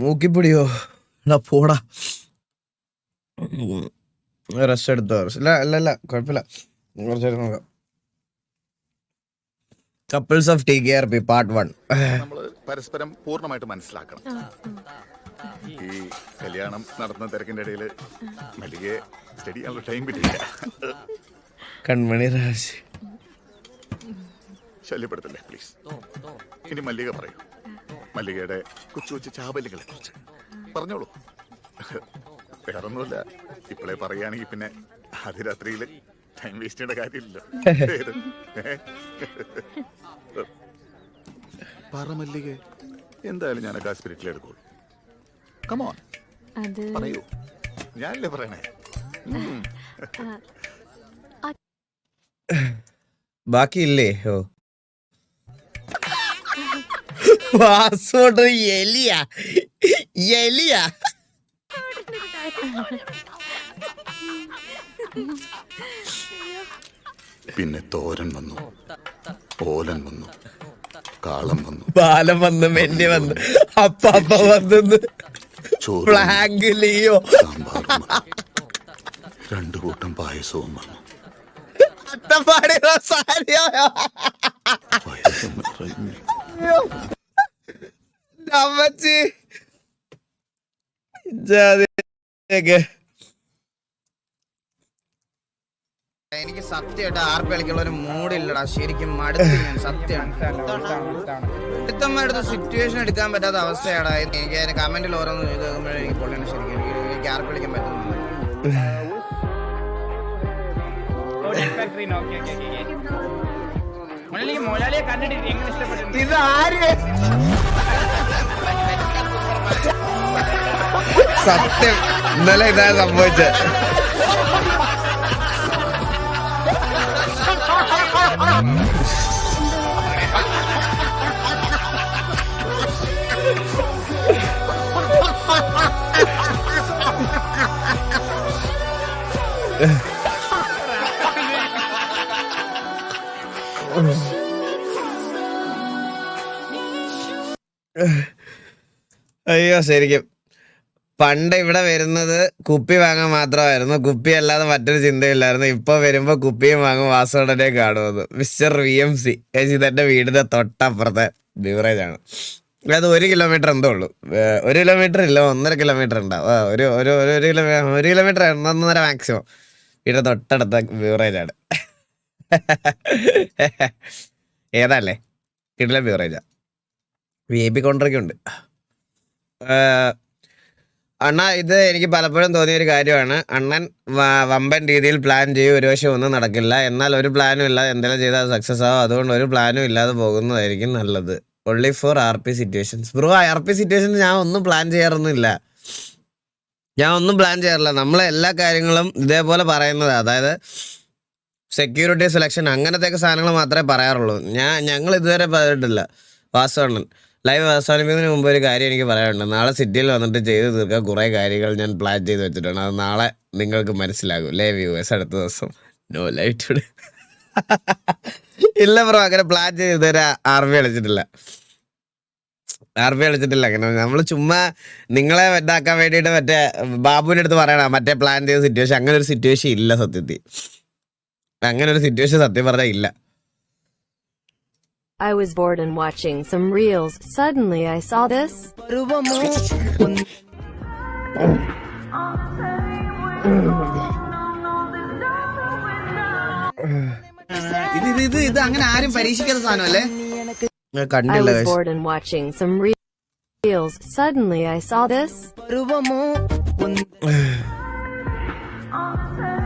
മൂക്കിപ്പിടിയോ? എന്നാ പോടാ. റെസ്റ്റ് എടുത്തോ ഇല്ല അല്ല അല്ല കുഴപ്പമില്ല. കുറച്ചേരം നോക്കാം. Couples of T K R P part one നമ്മൾ പരസ്പരം പൂർണമായിട്ട് മനസ്സിലാക്കണം. ഈ കല്യാണം നടന്ന തിരക്കിന്റെ ഇടയിൽ മല്ലികയെ സ്റ്റഡി ചെയ്യാനുള്ള ടൈം കിട്ടിയില്ല. കൺമണി രാജ്. ശല്യപ്പെടുത്തല്ലേ പ്ലീസ് ഇനി മല്ലിക പറയൂ. മല്ലികയുടെ കൊച്ചു കൊച്ചു ചാബല്യങ്ങളെ കുറിച്ച് പറഞ്ഞോളൂ. വേറൊന്നുമില്ല. ഇപ്പോഴേ പറയുകയാണെങ്കിൽ പിന്നെ അതിരാത്രിയിൽ ടൈം വേസ്റ്റ് ചെയ്യേണ്ട കാര്യമില്ലല്ലോ. പറ മല്ലിക. എന്തായാലും ഞാനൊക്കെ ആ സ്പിരിറ്റിൽ എടുക്കുള്ളൂ കമോൺ പറയൂ. ഞാനല്ലേ പറയണേ? ബാക്കിയില്ലേ? ഓ. പാസ്വേഡ് എലിയ. എലിയ. പിന്നെ തോരൻ വന്നു. ഓലൻ വന്നു. കാളം വന്നു. ബാലം വന്നു മെല്ലി വന്ന്. അപ്പ അപ്പ വന്നു ഫ്ലാങ്ക് ലിയോ? രണ്ടു കൂട്ടം പായസവും വന്നു. അത്തപ്പാടി റൊസാരിയോ. അമ്മച്ചി. എനിക്ക് സത്യമായിട്ട് ആർപ്പ് കളിക്കുള്ള ഒരു മൂടില്ലടാ ശരിക്കും മടുത്ത് ഞാൻ സത്യമാണ്. എടുത്തമ്മടുത്ത് സിറ്റുവേഷൻ എടുക്കാൻ പറ്റാത്ത അവസ്ഥയാടാ. എനിക്ക് അതിന് കമന്റിൽ ഓരോന്ന് ഇത് കേൾക്കുമ്പോഴേ എനിക്ക് പൊള്ളിയാണ് ശരിക്കും. എനിക്ക് എനിക്ക് ആർപ്പ് കളിക്കാൻ പറ്റുന്നു ഫാക്ടറി ഓക്കെ ഓക്കെ ഓക്കെ മുരളിയെ കണ്ടിട്ട് എങ്ങനെ ഇഷ്ടപ്പെട്ടു? ഇത് ആര് സത്യം. ഇന്നലെ ഇതാ സംഭവിച്ചത് അയ്യോ ശരിക്കും. പണ്ട് ഇവിടെ വരുന്നത് കുപ്പി വാങ്ങാൻ മാത്രമായിരുന്നു. കുപ്പി അല്ലാതെ മറ്റൊരു ചിന്തയില്ലായിരുന്നു. ഇപ്പൊ വരുമ്പോ കുപ്പിയും വാങ്ങും വാസോടനെ കാണുമെന്ന്. Mister V M C. ഇതെന്റെ വീടിന്റെ തൊട്ടപ്പുറത്തെ ബിവറേജ് ആണ്. അത് ഒരു കിലോമീറ്റർ എന്തോ ഉള്ളൂ. ഒരു കിലോമീറ്റർ ഇല്ല ഒന്നര കിലോമീറ്റർ ഉണ്ടാവും ഒരു ഒരു ഒരു ഒരു കിലോ ഒരു കിലോമീറ്റർ ഒന്നൊന്നര മാക്സിമം. വീടിന്റെ തൊട്ടടുത്ത ബിവറേജ് ആണ്. ഏതല്ലേ? വീട്ടിലെ ബിവറേജാ. വി ഐ പി കൗണ്ടറൊക്കെ ഉണ്ട്. അണ്ണ ഇത് എനിക്ക് പലപ്പോഴും തോന്നിയ ഒരു കാര്യമാണ്. അണ്ണൻ വമ്പൻ രീതിയിൽ പ്ലാൻ ചെയ്യും ഒരു വശം ഒന്നും നടക്കില്ല. എന്നാൽ ഒരു പ്ലാനും ഇല്ല എന്തെങ്കിലും ചെയ്താൽ സക്സസ് ആവും. അതുകൊണ്ട് ഒരു പ്ലാനും ഇല്ലാതെ പോകുന്നതായിരിക്കും നല്ലത്. Only for R P situations bro R P situations ഞാൻ ഒന്നും പ്ലാൻ ചെയ്യാറൊന്നുമില്ല. ഞാൻ ഒന്നും പ്ലാൻ ചെയ്യാറില്ല. നമ്മളെ എല്ലാ കാര്യങ്ങളും ഇതേപോലെ പറയുന്നത് അതായത് സെക്യൂരിറ്റി സെലക്ഷൻ അങ്ങനത്തെയൊക്കെ സാധനങ്ങൾ മാത്രമേ പറയാറുള്ളൂ. ഞാൻ ഞങ്ങൾ ഇതുവരെ പറഞ്ഞിട്ടില്ല. വാസവണ്ണൻ ലൈവ് അവസാനിപ്പിക്കുന്നതിന് മുമ്പ് ഒരു കാര്യം എനിക്ക് പറയാനുണ്ട്. നാളെ സിറ്റിയിൽ വന്നിട്ട് ചെയ്തു തീർക്കാൻ കുറേ കാര്യങ്ങൾ ഞാൻ പ്ലാൻ ചെയ്ത് വെച്ചിട്ടുണ്ട്. അത് നാളെ നിങ്ങൾക്ക് മനസ്സിലാകും ലേ വ്യൂവേഴ്സ് അടുത്ത ദിവസം നോ ലൈവ് ഇല്ല ബ്രോ അങ്ങനെ പ്ലാൻ ചെയ്ത് തരാ ആർ ബി അടിച്ചിട്ടില്ല. ആർ ബി അടിച്ചിട്ടില്ല. അങ്ങനെ നമ്മൾ ചുമ്മാ നിങ്ങളെ ഇതാക്കാൻ വേണ്ടിയിട്ട് മറ്റേ ബാബുവിന്റെ അടുത്ത് പറയണം മറ്റേ പ്ലാൻ ചെയ്ത സിറ്റുവേഷൻ അങ്ങനെ ഒരു സിറ്റുവേഷൻ ഇല്ല സത്യത്തിൽ. അങ്ങനെ ഒരു സിറ്റുവേഷൻ സത്യം പറഞ്ഞാൽ ഇല്ല. I was bored and watching some reels. Suddenly I saw this. ഇത് ഇത് ഇത് ഇത് അങ്ങനെ ആരും പരീക്ഷിക്കാത്ത സാധനമല്ലേ I കണ്ടില്ല was guys. bored and watching some re- reels. Suddenly I saw this.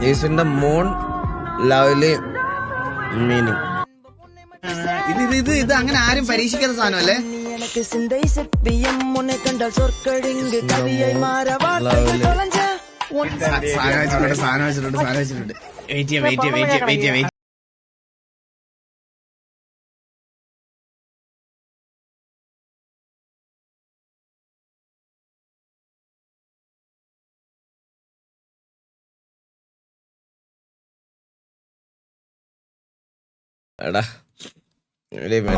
Is in the moon lovely meaning ഇത് ഇത് ഇത് ഇത് അങ്ങനെ ആരും പരീക്ഷിക്കാത്ത സാധനമല്ലേ எனக்கு சிந்தை செப்பியம் உன்னை கண்டால் சொற்கடிங்கு கவியை மாற வார்த்தைகள் தொலைஞ்ச உன் സാധനം വെച്ചിട്ടുണ്ട് സാധനം വെച്ചിട്ടുണ്ട് സാധനം വെച്ചിട്ടുണ്ട് വെയിറ്റ് ചെയ്യാം വെയിറ്റ് ചെയ്യാം വെയിറ്റ് ചെയ്യാം വെയിറ്റ് ചെയ്യാം എടാ Leave me.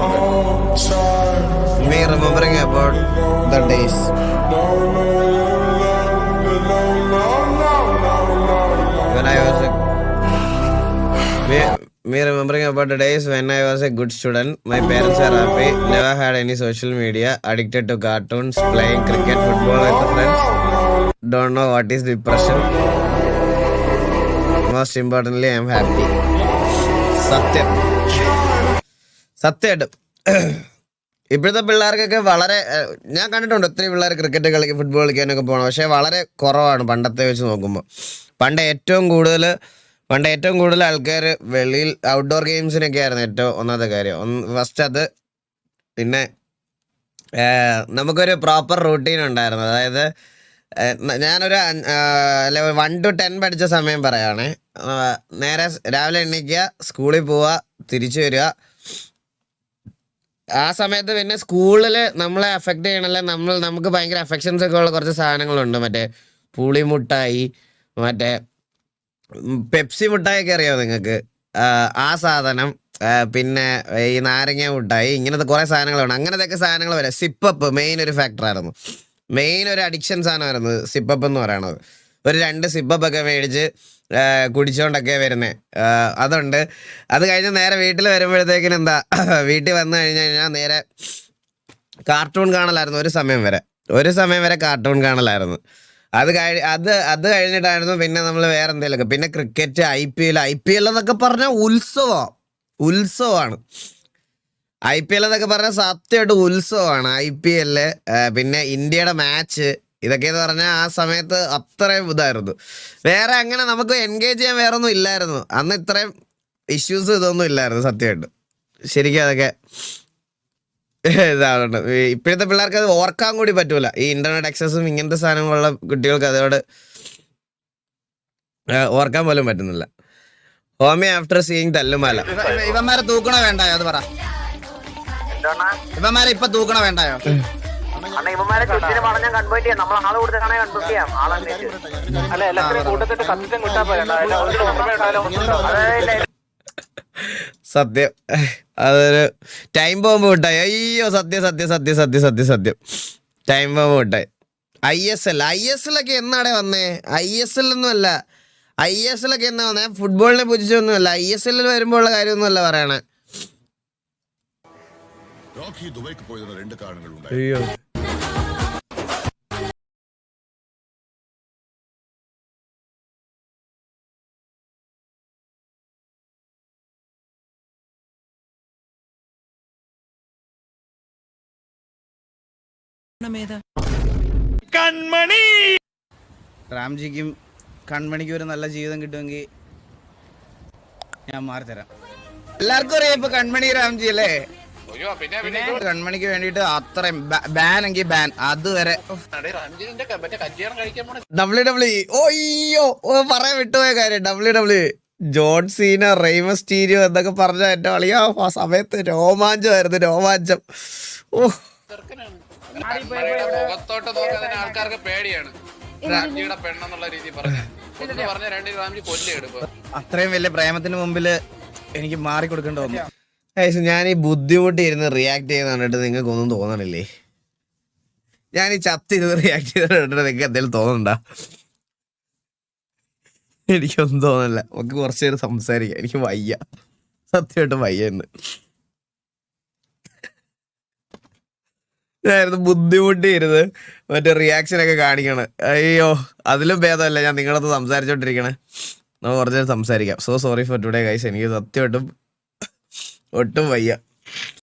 Remembering about the days. When I was a me, remembering about the days when I was a good student. My parents are happy. Never had any social media. Addicted to cartoons, playing cricket, football with the friends. Don't know what is depression. Most importantly, I'm happy. Satya. സത്യമായിട്ടും ഇപ്പോഴത്തെ പിള്ളേർക്കൊക്കെ വളരെ ഞാൻ കണ്ടിട്ടുണ്ട് ഒത്തിരി പിള്ളേർ cricket കളിക്കും football കളിക്കാനൊക്കെ പോകണം പക്ഷേ വളരെ കുറവാണ് പണ്ടത്തെ വെച്ച് നോക്കുമ്പോൾ പണ്ട് ഏറ്റവും കൂടുതൽ പണ്ട് ഏറ്റവും കൂടുതൽ ആൾക്കാർ വെളിയിൽ ഔട്ട്ഡോർ ഗെയിംസിനൊക്കെ ആയിരുന്നു ഏറ്റവും ഒന്നാമത്തെ കാര്യം. ഫസ്റ്റ് അത് പിന്നെ നമുക്കൊരു പ്രോപ്പർ റൂട്ടീൻ ഉണ്ടായിരുന്നു. അതായത് ഞാനൊരു ഞാനൊരു വൺ ടു ടെൻ പഠിച്ച സമയം പറയുകയാണേ നേരെ രാവിലെ എണീക്കുക സ്കൂളിൽ പോവുക തിരിച്ചു വരിക ആ സമയത്ത് പിന്നെ സ്കൂളിൽ നമ്മളെ അഫക്റ്റ് ചെയ്യണല്ലേ? നമ്മൾ നമുക്ക് ഭയങ്കര അഫെക്ഷൻസ് ഒക്കെ ഉള്ള കുറച്ച് സാധനങ്ങളുണ്ട്. മറ്റേ പുളിമുട്ടായി മറ്റേ പെപ്സി മുട്ടായി ഒക്കെ അറിയാമോ നിങ്ങൾക്ക്? ആ സാധനം പിന്നെ ഈ നാരങ്ങ മുട്ടായി ഇങ്ങനത്തെ കുറെ സാധനങ്ങളുണ്ട്. അങ്ങനത്തെ സാധനങ്ങൾ വരെ സിപ്പപ്പ് മെയിൻ ഒരു ഫാക്ടർ ആയിരുന്നു. മെയിൻ ഒരു അഡിക്ഷൻ സാധനമായിരുന്നു സിപ്പപ്പ് എന്ന് പറയണത്. ഒരു രണ്ട് സിപ്പപ്പ് ഒക്കെ മേടിച്ച് കുടിച്ചോണ്ടൊക്കെ വരുന്നത് അതുണ്ട്. അത് കഴിഞ്ഞ് നേരെ വീട്ടിൽ വരുമ്പോഴത്തേക്കിനും എന്താ വീട്ടിൽ വന്നു കഴിഞ്ഞ് കഴിഞ്ഞാൽ നേരെ കാർട്ടൂൺ കാണലായിരുന്നു ഒരു സമയം വരെ. ഒരു സമയം വരെ കാർട്ടൂൺ കാണലായിരുന്നു. അത് കഴി അത് അത് കഴിഞ്ഞിട്ടായിരുന്നു പിന്നെ നമ്മൾ വേറെ എന്തെങ്കിലുമൊക്കെ പിന്നെ cricket I P L I P L എന്നൊക്കെ പറഞ്ഞാൽ ഉത്സവം. ഉത്സവമാണ്. ഐ പി എൽ എന്നൊക്കെ പറഞ്ഞാൽ സത്യമായിട്ട് ഉത്സവമാണ്. ഐ പി എല്ല് പിന്നെ ഇന്ത്യയുടെ മാച്ച് ഇതൊക്കെ എന്ന് പറഞ്ഞാൽ ആ സമയത്ത് അത്രയും ഇതായിരുന്നു. വേറെ അങ്ങനെ നമുക്ക് എൻഗേജ് ചെയ്യാൻ വേറെ ഒന്നും ഇല്ലായിരുന്നു. അന്ന് ഇത്രയും ഇഷ്യൂസ് ഇതൊന്നും ഇല്ലായിരുന്നു സത്യമായിട്ട്. ശരിക്കും അതൊക്കെ ഇതാണ് ഇപ്പോഴത്തെ പിള്ളേർക്ക് അത് ഓർക്കാൻ കൂടി പറ്റൂല. ഈ ഇന്റർനെറ്റ് ആക്സസും ഇങ്ങനത്തെ സാധനങ്ങളുള്ള കുട്ടികൾക്ക് അതോട് ഓർക്കാൻ പോലും പറ്റുന്നില്ല. Homie after seeing Thallumaala. ഇവ- ഇവന്മാരെ തൂക്കണോ വേണ്ടായോ? അത് പറ. ഇവന്മാരെ ഇപ്പൊ തൂക്കണോ വേണ്ടായോ? ഇവന്മാരെ ആൾ അല്ല സത്യം. അതൊരു ടൈം ബോംബ് വിട്ടായി അയ്യോ സത്യം സത്യം സത്യം സത്യം സത്യം സത്യം. Time bomb വിട്ടായി I S L I S എല്ലൊക്കെ എന്നാടേ വന്നേ? ഐ എസ് എൽ ഒന്നുമല്ല. ഐ എസ് എല്ലൊക്കെ എന്നാ വന്നേ? ഫുട്ബോളിനെ പൂജിച്ചൊന്നുമല്ല. ഐ എസ് എല്ലിൽ വരുമ്പോ ഉള്ള കാര്യമൊന്നുമല്ല പറയണേ. റോക്കി ദുബൈക്ക് പോയതിന് രണ്ട് കാരണങ്ങളുണ്ടായി. കൺമണി! റാംജിക്കും കൺമണിക്കും ഒരു നല്ല ജീവിതം കിട്ടുമെങ്കിൽ ഞാൻ മാറിത്തരാം എല്ലാവർക്കും അറിയാം ഇപ്പൊ കൺമണി റാംജി അല്ലേ? കൺമണിക്ക് വേണ്ടിട്ട് അത്രയും ബാൻ എങ്കിൽ ബാൻ. അതുവരെ ഡബ്ല്യു ഡബ്ല്യു ഓയ്യോ പറയാൻ വിട്ടുപോയ കാര്യം. W W John Cena Rey Mysterio എന്നൊക്കെ പറഞ്ഞ എന്റെ കളി ആ സമയത്ത് രോമാഞ്ചമായിരുന്നു രോമാഞ്ചം. ഓ മുഖത്തോട്ട് നോക്കാൻ ആൾക്കാർക്ക് പേടിയാണ്. റാംജിയുടെ പെണ്ണെന്നുള്ള രീതി പറഞ്ഞു. ഒന്ന് പറഞ്ഞ രണ്ട് രാംജി കൊല്ലിയാണ് ഇപ്പൊ അത്രയും വലിയ പ്രേമത്തിന് മുമ്പിൽ എനിക്ക് മാറി കൊടുക്കേണ്ടി വന്നു ഞാൻ ഈ ബുദ്ധിമുട്ടി ഇരുന്ന് റിയാക്ട് ചെയ്യുന്ന കണ്ടിട്ട് നിങ്ങൾക്ക് ഒന്നും തോന്നണില്ലേ? ഞാൻ ഈ ചത്തി ഇരുന്ന് റിയാക്ട് ചെയ്ത് കണ്ടിട്ട് നിങ്ങൾക്ക് എന്തെങ്കിലും തോന്നണ്ട? എനിക്കൊന്നും തോന്നില്ല നമുക്ക് കുറച്ച് നേരം സംസാരിക്കാം. എനിക്ക് വയ്യ. സത്യമായിട്ടും വയ്യ എന്ന് ഞാനിരുന്ന് ബുദ്ധിമുട്ടിയിരുന്ന്. മറ്റേ റിയാക്ഷൻ ഒക്കെ കാണിക്കണം. അയ്യോ അതിലും ഭേദമല്ല. ഞാൻ നിങ്ങളത് സംസാരിച്ചോണ്ടിരിക്കണേ. നമുക്ക് കുറച്ച് സംസാരിക്കാം. So sorry for today guys എനിക്ക് സത്യമായിട്ടും ഒട്ടും വയ്യ.